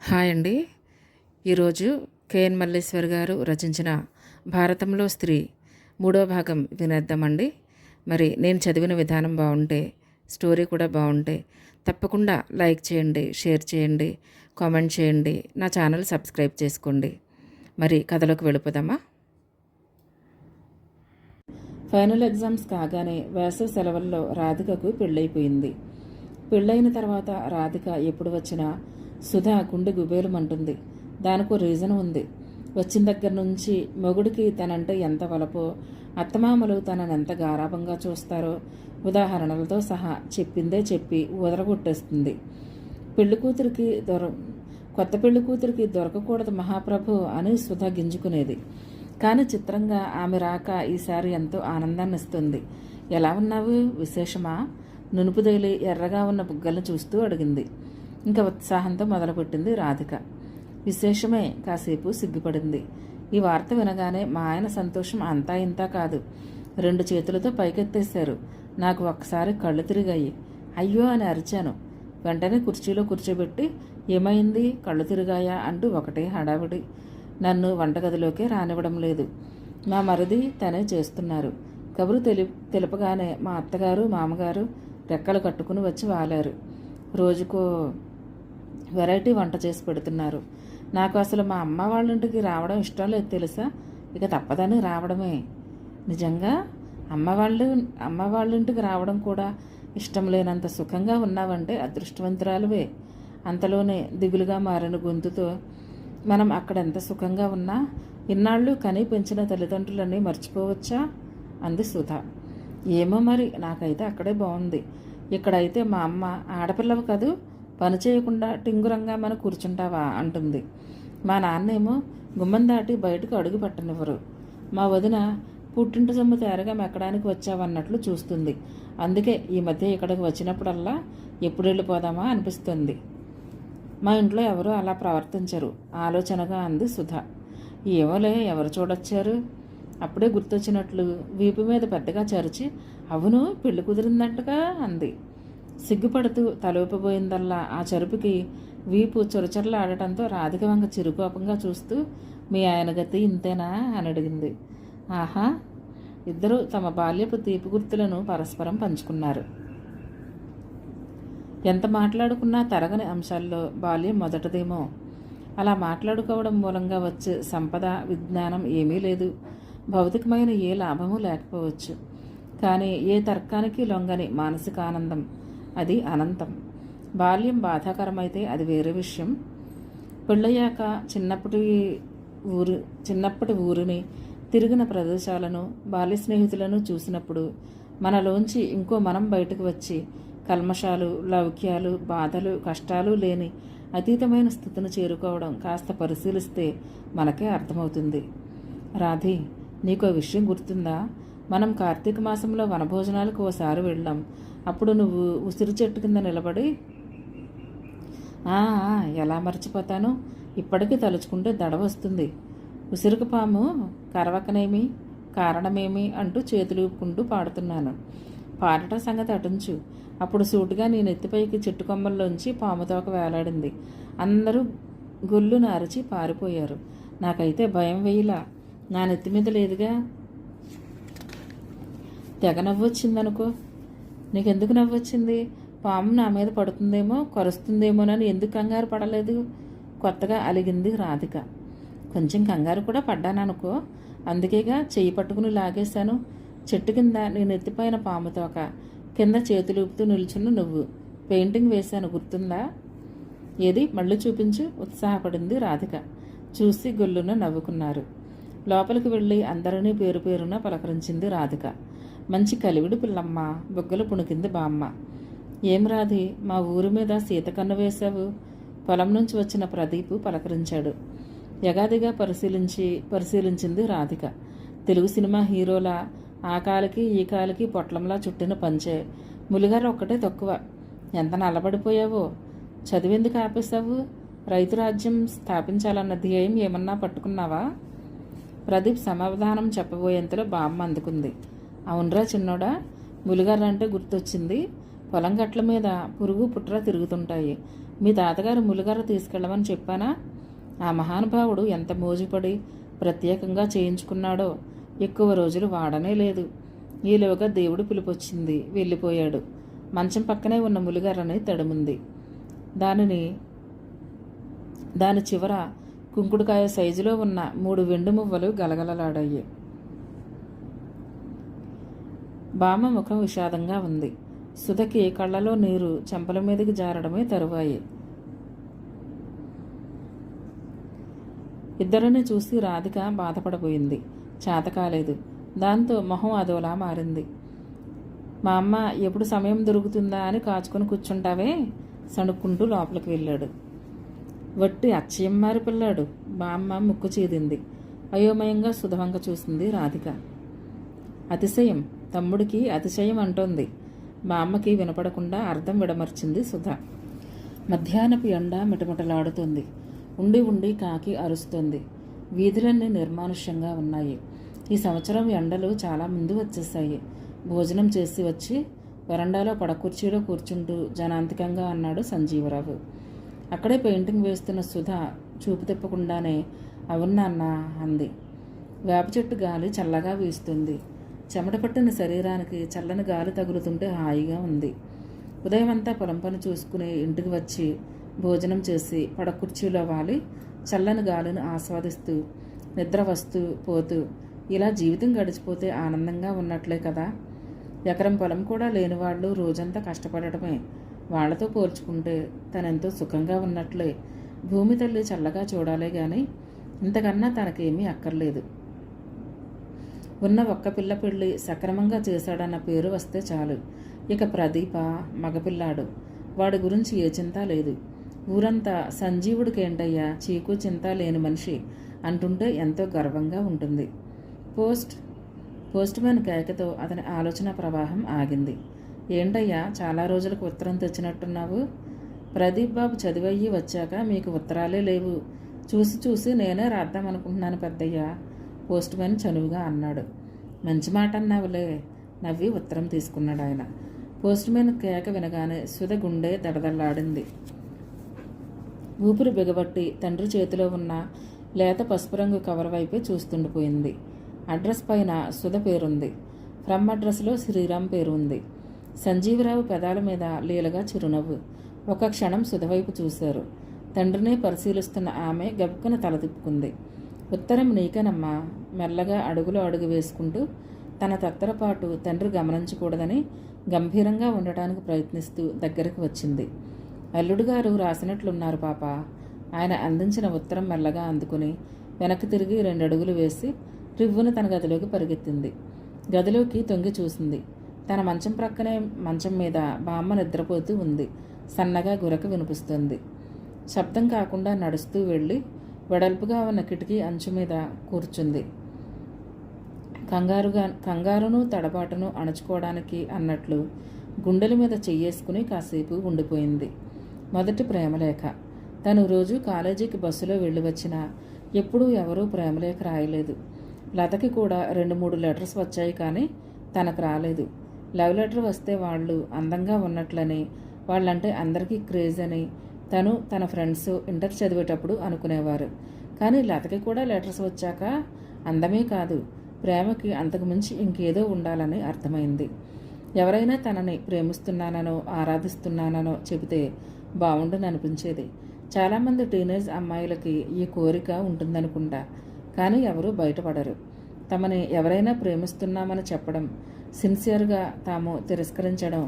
Hi అండి. ఈరోజు KN Malleshwar గారు రచించిన భారతంలో స్త్రీ మూడో భాగం వినేద్దామండి. మరి నేను చదివిన విధానం బాగుంటే స్టోరీ కూడా బాగుంటే తప్పకుండా లైక్ చేయండి షేర్ చేయండి కామెంట్ చేయండి నా ఛానల్ సబ్స్క్రైబ్ చేసుకోండి. మరి కథలోకి వెళ్ళిపోదామా? ఫైనల్ ఎగ్జామ్స్ కాగానే వేసవి సెలవుల్లో రాధికకు పెళ్ళైపోయింది. పెళ్ళైన తర్వాత రాధిక ఎప్పుడు వచ్చినా సుధా గుండె గుబేలుమంటుంది. దానికో రీజన్ ఉంది. వచ్చిన దగ్గర నుంచి మొగుడికి తనంటే ఎంత వలపో అత్తమామలు తనని ఎంత గారాభంగా చూస్తారో ఉదాహరణలతో సహా చెప్పిందే చెప్పి వదలగొట్టేస్తుంది పెళ్ళి కూతురికి దొర కొత్త పెళ్ళి కూతురికి దొరకకూడదు మహాప్రభు అని సుధ గింజుకునేది. కానీ చిత్రంగా ఆమె రాక ఈసారి ఎంతో ఆనందాన్ని ఇస్తుంది ఎలా ఉన్నావు? విశేషమా? నునుపుదేలి ఎర్రగా ఉన్న బుగ్గలను చూస్తూ అడిగింది. ఇంకా ఉత్సాహంతో మొదలుపెట్టింది రాధిక. విశేషమే కాసేపు సిగ్గుపడింది. ఈ వార్త వినగానే మా ఆయన సంతోషం అంతా ఇంతా కాదు. రెండు చేతులతో పైకెత్తేశారు. నాకు ఒక్కసారి కళ్ళు తిరిగాయి. అయ్యో అని అరిచాను. వెంటనే కుర్చీలో కూర్చోబెట్టి ఏమైంది? కళ్ళు తిరిగాయా? అంటూ ఒకటే హడావిడి. నన్ను వంటగదిలోకే రానివ్వడం లేదు. మా మరిది తనే చేస్తున్నారు. కబురు తెలి తెలుపగానే మా అత్తగారు మామగారు రెక్కలు కట్టుకుని వచ్చి వాలారు. రోజుకో వెరైటీ వంట చేసి పెడుతున్నారు. నాకు అసలు మా అమ్మ వాళ్ళ ఇంటికి రావడం ఇష్టం లేదు తెలుసా? ఇక తప్పదని రావడమే. నిజంగా అమ్మ వాళ్ళు అమ్మ వాళ్ళ ఇంటికి రావడం కూడా ఇష్టం లేనంత సుఖంగా ఉన్నావంటే అదృష్టవంతురాలువే. అంతలోనే దిగులుగా మారిన గొంతుతో మనం అక్కడ ఎంత సుఖంగా ఉన్నా ఇన్నాళ్ళు కని పెంచిన తల్లిదండ్రులన్నీ మర్చిపోవచ్చా? అంది సుధ. ఏమో మరి నాకైతే అక్కడే బాగుంది ఇక్కడైతే మా అమ్మ ఆడపిల్లవు కదూ? పని చేయకుండా టింగురంగా మన కూర్చుంటావా? అంటుంది. మా నాన్నేమో గుమ్మం దాటి బయటకు అడుగు పట్టనివ్వరు. మా వదిన పుట్టింటి సొమ్ము తేరగా మెక్కడానికి వచ్చావన్నట్లు చూస్తుంది. అందుకే ఈ మధ్య ఇక్కడికి వచ్చినప్పుడల్లా ఎప్పుడు వెళ్ళిపోదామా అనిపిస్తుంది. మా ఇంట్లో ఎవరు అలా ప్రవర్తించరు. ఆలోచనగా అంది సుధ. ఏమోలే ఎవరు చూడొచ్చారు? అప్పుడే గుర్తొచ్చినట్లు వీపు మీద పెద్దగా చరిచి అవును పెళ్ళి కుదిరిందంటగా అంది. సిగ్గుపడుతూ తలూపబోయిందల్లా ఆ చరుపుకి వీపు చొరచొరలు రాధిక వంక చిరుకోపంగా చూస్తూ మీ ఆయన గతి ఇంతేనా? అని అడిగింది. ఆహా ఇద్దరూ తమ బాల్యపు తీపి గుర్తులను పరస్పరం పంచుకున్నారు. ఎంత మాట్లాడుకున్నా తరగని అంశాల్లో బాల్యం మొదటదేమో. అలా మాట్లాడుకోవడం మూలంగా వచ్చే సంపద విజ్ఞానం ఏమీ లేదు. భౌతికమైన ఏ లాభము లేకపోవచ్చు. కానీ ఏ తర్కానికి లొంగని మానసిక ఆనందం అది అనంతం. బాల్యం బాధాకరమైతే అది వేరే విషయం. పెళ్ళయ్యాక చిన్నప్పటి ఊరు చిన్నప్పటి ఊరిని తిరిగిన ప్రదేశాలను బాల్య స్నేహితులను చూసినప్పుడు మనలోంచి ఇంకో మనం బయటకు వచ్చి కల్మషాలు లౌక్యాలు బాధలు కష్టాలు లేని అతీతమైన స్థితిని చేరుకోవడం కాస్త పరిశీలిస్తే మనకే అర్థమవుతుంది. రాధి నీకో విషయం గుర్తుందా? మనం కార్తీక మాసంలో వనభోజనాలకు ఓసారి వెళ్ళాం. అప్పుడు నువ్వు ఉసిరి చెట్టు కింద నిలబడి "ఆ, ఎలా మర్చిపోతాను? ఇప్పటికీ తలుచుకుంటే దడ వస్తుంది. ఉసిరికి పాము కరవకనేమి కారణమేమి? అంటూ చేతులు ఊపుకుంటూ పాడుతున్నాను. పాడటం సంగతి అటుంచు. అప్పుడు సూటుగా నీ నెత్తిపైకి చెట్టు కొమ్మల్లోంచి పాముతోక వేలాడింది. అందరూ గుళ్ళు అరిచి పారిపోయారు. నాకైతే భయం వేయలా. నా నెత్తి మీద లేదుగా. తెగ నవ్వొచ్చిందనుకో. నీకెందుకు నవ్వొచ్చింది? పాము నా మీద పడుతుందేమో కొరుస్తుందేమోనని ఎందుకు కంగారు పడలేదు? కొత్తగా అలిగింది రాధిక. కొంచెం కంగారు కూడా పడ్డాననుకో అందుకేగా చెయ్యి పట్టుకుని లాగేశాను. చెట్టు కింద నేను ఎత్తిపోయిన పాముతోక కింద చేతులూపుతూ నిల్చున్న నువ్వు. పెయింటింగ్ వేశాను గుర్తుందా? ఏది? మళ్ళీ చూపించు ఉత్సాహపడింది రాధిక. చూసి గొల్లున నవ్వుకున్నారు. లోపలికి వెళ్ళి అందరినీ పేరు పేరున పలకరించింది రాధిక. మంచి కలివిడి పిల్లమ్మ బుగ్గలు పుణికింది బామ్మ. ఏం రాధి మా ఊరి మీద సీత కన్ను వేశావు? పొలం నుంచి వచ్చిన ప్రదీప్ పలకరించాడు. యగాదిగా పరిశీలించి పరిశీలించింది రాధిక. తెలుగు సినిమా హీరోల ఆ కాలికి ఈ కాలికి పొట్లంలా చుట్టిన పంచే. ములిగారు ఒక్కటే తక్కువ. ఎంత నల్లబడిపోయావో? చదివేందుకు ఆపేశావు? రైతు రాజ్యం స్థాపించాలన్న ధ్యేయం ఏమన్నా పట్టుకున్నావా? ప్రదీప్ సమాధానం చెప్పబోయేంతలో బామ్మ అందుకుంది. అవునరా చిన్నోడా? ములిగారంటే గుర్తొచ్చింది. పొలం గట్ల మీద పురుగు పుట్ర తిరుగుతుంటాయి. మీ తాతగారు ములిగారు తీసుకెళ్ళమని చెప్పానా? ఆ మహానుభావుడు ఎంత మోజుపడి ప్రత్యేకంగా చేయించుకున్నాడో ఎక్కువ రోజులు వాడనే లేదు. ఈలోగా దేవుడు పిలుపొచ్చింది. వెళ్ళిపోయాడు. మంచం పక్కనే ఉన్న ములిగారని తడుముంది. దానిని దాని చివర కుంకుడుకాయ సైజులో ఉన్న మూడు వెండు మువ్వలు గలగలలాడాయి. బామ్మ ముఖం విషాదంగా ఉంది. సుధకి కళ్ళలో నీరు చెంపల మీదకి జారడమే తరువాయి. ఇద్దరిని చూసి రాధిక బాధపడబోయింది. చేతకాలేదు. దాంతో మొహం అదోలా మారింది. మా అమ్మ ఎప్పుడు సమయం దొరుకుతుందా అని కాచుకొని కూర్చుంటావే? సణుక్కుంటూ లోపలికి వెళ్ళాడు. వట్టి అచ్చయమ్మారి పిల్లాడు. బామ్మ ముక్కు చీదింది. అయోమయంగా సుధవంక చూసింది రాధిక. అతిశయం. తమ్ముడికి అతిశయం అంటోంది. మా అమ్మకి వినపడకుండా అర్థం విడమర్చింది సుధ. మధ్యాహ్నపు ఎండ మిటమిటలాడుతుంది. ఉండి ఉండి కాకి అరుస్తుంది. వీధులన్నీ నిర్మానుష్యంగా ఉన్నాయి. ఈ సంవత్సరం ఎండలు చాలా ముందు వచ్చేసాయి భోజనం చేసి వచ్చి వరండాలో పడకుర్చీలో కూర్చుంటూ జనాంతికంగా అన్నాడు సంజీవరావు. అక్కడే పెయింటింగ్ వేస్తున్న సుధ చూపు తిప్పకుండానే అవునా అన్న అంది. వేప చెట్టు గాలి చల్లగా వీస్తుంది. చెమట పట్టిన శరీరానికి చల్లని గాలి తగులుతుంటే హాయిగా ఉంది. ఉదయం అంతా పొలం పని చూసుకుని ఇంటికి వచ్చి భోజనం చేసి పడకుర్చీలో వాలి చల్లని గాలిని ఆస్వాదిస్తూ నిద్ర వస్తూ పోతూ ఇలా జీవితం గడిచిపోతే ఆనందంగా ఉన్నట్లే కదా. ఎకరం పొలం కూడా లేని వాళ్ళు రోజంతా కష్టపడటమే. వాళ్ళతో పోల్చుకుంటే తనెంతో సుఖంగా ఉన్నట్లే. భూమి తల్లి చల్లగా చూడాలే గాని ఇంతకన్నా తనకేమీ అక్కర్లేదు. ఉన్న ఒక్క పిల్ల పెళ్ళి సక్రమంగా చేశాడన్న పేరు వస్తే చాలు. ఇక ప్రదీప మగపిల్లాడు. వాడి గురించి ఏ చింత లేదు. ఊరంతా సంజీవుడికేంటయ్యా? చీకు చింత లేని మనిషి అంటుంటే ఎంతో గర్వంగా ఉంటుంది. పోస్ట్ పోస్ట్ మ్యాన్ కేకతో అతని ఆలోచన ప్రవాహం ఆగింది. ఏంటయ్యా చాలా రోజులకు ఉత్తరం తెచ్చినట్టున్నావు? ప్రదీప్ బాబు చదివయ్యి వచ్చాక మీకు ఉత్తరాలే లేవు. చూసి చూసి నేనే రాద్దాం అనుకుంటున్నాను పెద్దయ్యా. పోస్ట్ మ్యాన్ చనువుగా అన్నాడు. మంచి మాట అన్నావులే. నవ్వి ఉత్తరం తీసుకున్నాడు ఆయన. పోస్ట్ మ్యాన్ కేక వినగానే సుధ గుండె దడదల్లాడింది ఊపిరి బిగబట్టి తండ్రి చేతిలో ఉన్న లేత పసుపు రంగు కవర్ వైపే చూస్తుండిపోయింది. అడ్రస్ పైన సుధ పేరుంది. ఫ్రమ్ అడ్రస్లో శ్రీరామ్ పేరు ఉంది సంజీవరావు పెదాల మీద లీలగా చిరునవ్వు. ఒక క్షణం సుధవైపు చూశారు. తండ్రినే పరిశీలిస్తున్న ఆమె గబుక్కున తల తిప్పుకుంది. ఉత్తరం నీకనమ్మ మెల్లగా అడుగులో అడుగు వేసుకుంటూ తన తత్తరపాటు తండ్రి గమనించకూడదని గంభీరంగా ఉండటానికి ప్రయత్నిస్తూ దగ్గరకు వచ్చింది. అల్లుడు గారు రాసినట్లున్నారు పాప. ఆయన అందించిన ఉత్తరం మెల్లగా అందుకుని వెనక్కి తిరిగి రెండు అడుగులు వేసి రివ్వును తన గదిలోకి పరిగెత్తింది. గదిలోకి తొంగి చూసింది. తన మంచం ప్రక్కనే మంచం మీద బామ్మ నిద్రపోతూ ఉంది. సన్నగా గురక వినిపిస్తుంది. శబ్దం కాకుండా నడుస్తూ వెళ్ళి వెడల్పుగా ఉన్న కిటికీ అంచు మీద కూర్చుంది. కంగారుగా కంగారును తడబాటును అణుచుకోవడానికి అన్నట్లు గుండెల మీద చెయ్యేసుకుని కాసేపు ఉండిపోయింది. మొదటి ప్రేమలేఖ. తను రోజు కాలేజీకి బస్సులో వెళ్ళి వచ్చినా ఎప్పుడూ ఎవరూ ప్రేమలేఖ రాయలేదు. లతకి కూడా రెండు మూడు లెటర్స్ వచ్చాయి కానీ తనకు రాలేదు. లవ్ లెటర్ వస్తే వాళ్ళు అందంగా ఉన్నట్లని వాళ్ళంటే అందరికీ క్రేజ్ అని తను తన ఫ్రెండ్స్ ఇంటర్ చదివేటప్పుడు అనుకునేవారు. కానీ లతకి కూడా లెటర్స్ వచ్చాక అందమే కాదు ప్రేమకి అంతకుమించి ఇంకేదో ఉండాలని అర్థమైంది. ఎవరైనా తనని ప్రేమిస్తున్నాననో ఆరాధిస్తున్నాననో చెబితే బాగుండని అనిపించేది. చాలామంది టీనేజ్ అమ్మాయిలకి ఈ కోరిక ఉంటుందనుకుంటా కానీ ఎవరూ బయటపడరు. తమని ఎవరైనా ప్రేమిస్తున్నామని చెప్పడం సిన్సియర్గా తాము తిరస్కరించడం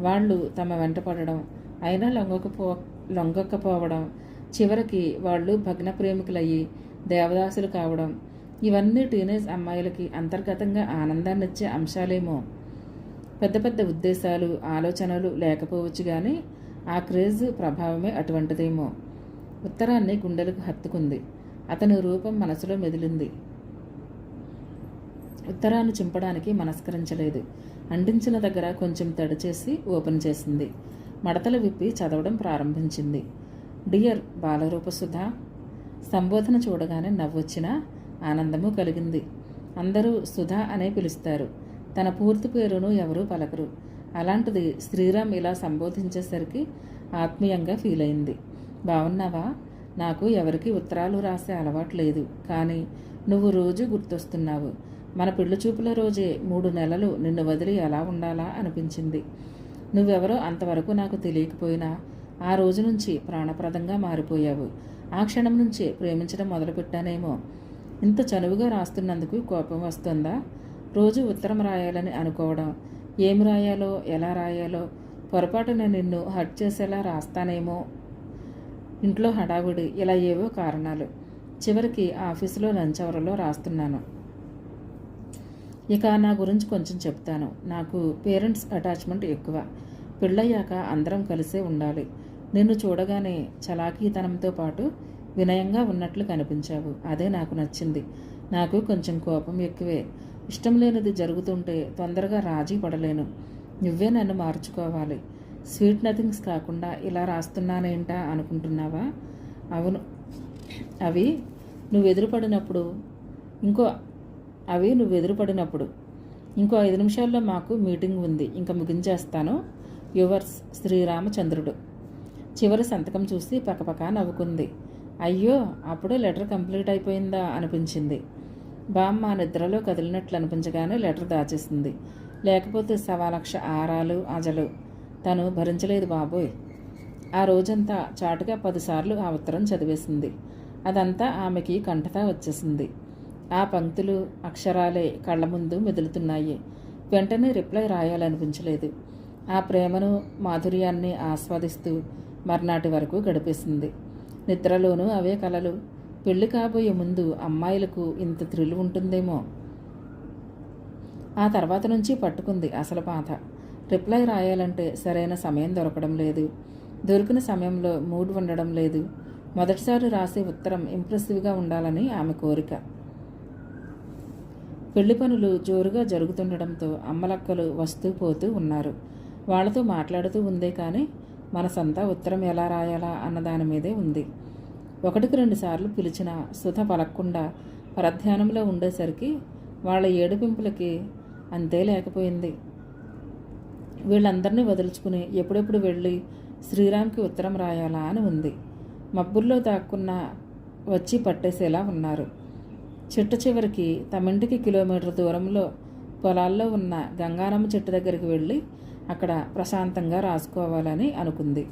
వాళ్ళు తమ వెంట పడడం అయినా లొంగకపో లొంగకపోవడం చివరికి వాళ్ళు భగ్న ప్రేమికులయ్యి దేవదాసులు కావడం ఇవన్నీ టీనేజ్ అమ్మాయిలకి అంతర్గతంగా ఆనందాన్నిచ్చే అంశాలేమో. పెద్ద పెద్ద ఉద్దేశాలు ఆలోచనలు లేకపోవచ్చు కానీ ఆ క్రేజ్ ప్రభావమే అటువంటిదేమో. ఉత్తరాన్ని గుండెలకు హత్తుకుంది. అతని రూపం మనసులో మెదిలింది. ఉత్తరాన్ని చింపడానికి మనస్కరించలేదు. అంటించిన దగ్గర కొంచెం తడిచేసి ఓపెన్ చేసింది. మడతలు విప్పి చదవడం ప్రారంభించింది. డియర్ బాలరూపసుధ సంబోధన చూడగానే నవ్వొచ్చిన ఆనందము కలిగింది. అందరూ సుధా అనే పిలుస్తారు. తన పూర్తి పేరును ఎవరూ పలకరు. అలాంటిది శ్రీరామ్ ఇలా సంబోధించేసరికి ఆత్మీయంగా ఫీల్ అయింది బాగున్నావా నాకు ఎవరికి ఉత్తరాలు రాసే అలవాటు లేదు. కానీ నువ్వు రోజు గుర్తొస్తున్నావు. మన పెళ్ళి చూపుల రోజే మూడు నెలలు నిన్ను వదిలి ఎలా ఉండాలా? అనిపించింది. నువ్వెవరో అంతవరకు నాకు తెలియకపోయినా ఆ రోజు నుంచి ప్రాణప్రదంగా మారిపోయావు. ఆ క్షణం నుంచే ప్రేమించడం మొదలుపెట్టానేమో. ఇంత చనువుగా రాస్తున్నందుకు కోపం వస్తుందా? రోజు ఉత్తరం రాయాలని అనుకోవడం. ఏమి రాయాలో ఎలా రాయాలో పొరపాటున నిన్ను హర్ట్ చేసేలా రాస్తానేమో. ఇంట్లో హడావుడి ఇలా ఏవో కారణాలు. చివరికి ఆఫీసులో లంచ్ అవర్లో రాస్తున్నాను. ఇక నా గురించి కొంచెం చెప్తాను. నాకు పేరెంట్స్ అటాచ్మెంట్ ఎక్కువ. పెళ్ళయ్యాక అందరం కలిసే ఉండాలి. నిన్ను చూడగానే చలాకీతనంతో పాటు వినయంగా ఉన్నట్లు కనిపించావు. అదే నాకు నచ్చింది. నాకు కొంచెం కోపం ఎక్కువే. ఇష్టం లేనిది జరుగుతుంటే తొందరగా రాజీ పడలేను. నువ్వే నన్ను మార్చుకోవాలి. స్వీట్ నథింగ్స్ కాకుండా ఇలా రాస్తున్నానేంటా అనుకుంటున్నావా? అవును. అవి నువ్వు ఎదురుపడినప్పుడు ఇంకో అవి నువ్వు ఎదురుపడినప్పుడు. ఇంకో ఐదు నిమిషాల్లో మాకు మీటింగ్ ఉంది. ఇంకా ముగించేస్తాను. యువర్స్ శ్రీరామచంద్రుడు. చివరి సంతకం చూసి పక్కపక్క నవ్వుకుంది. అయ్యో అప్పుడే లెటర్ కంప్లీట్ అయిపోయిందా అనిపించింది. బామ్మ నిద్రలో కదిలినట్లు అనిపించగానే లెటర్ దాచేసింది. లేకపోతే సవాలక్ష ఆరాలు అజలు. తను భరించలేదు బాబోయ్. ఆ రోజంతా చాటుగా పదిసార్లు ఆ ఉత్తరం చదివేసింది. అదంతా ఆమెకి కంఠతా వచ్చేసింది. ఆ పంక్తులు అక్షరాలే కళ్ళ ముందు మెదులుతున్నాయి. వెంటనే రిప్లై రాయాలనిపించలేదు. ఆ ప్రేమను మాధుర్యాన్ని ఆస్వాదిస్తూ మర్నాటి వరకు గడిపేసింది. నిద్రలోనూ అవే కలలు. పెళ్ళి కాబోయే ముందు అమ్మాయిలకు ఇంత థ్రిల్ ఉంటుందేమో? ఆ తర్వాత నుంచి పట్టుకుంది అసలు బాధ. రిప్లై రాయాలంటే సరైన సమయం దొరకడం లేదు. దొరికిన సమయంలో మూడ్ ఉండడం లేదు. మొదటిసారి రాసే ఉత్తరం ఇంప్రెసివ్గా ఉండాలని ఆమె కోరిక. పెళ్ళి పనులు జోరుగా జరుగుతుండడంతో అమ్మలక్కలు వస్తూ పోతూ ఉన్నారు. వాళ్ళతో మాట్లాడుతూ ఉందే కానీ మనసంతా ఉత్తరం ఎలా రాయాలా అన్న దాని మీదే ఉంది. ఒకటికి రెండు సార్లు పిలిచిన సుధ పలక్కుండా పరధ్యానంలో ఉండేసరికి వాళ్ళ ఏడుపింపులకి అంతే లేకపోయింది. వీళ్ళందరినీ వదులుచుకుని ఎప్పుడెప్పుడు వెళ్ళి శ్రీరామ్కి ఉత్తరం రాయాలా అని ఉంది. మబ్బుల్లో దాక్కున్న వచ్చి పట్టేసేలా ఉన్నారు. చెట్టు చివరికి తమింటికి కిలోమీటర్ దూరంలో పొలాల్లో ఉన్న గంగారమ్మ చెట్టు దగ్గరికి వెళ్ళి అక్కడ ప్రశాంతంగా రాసుకోవాలని అనుకుంది.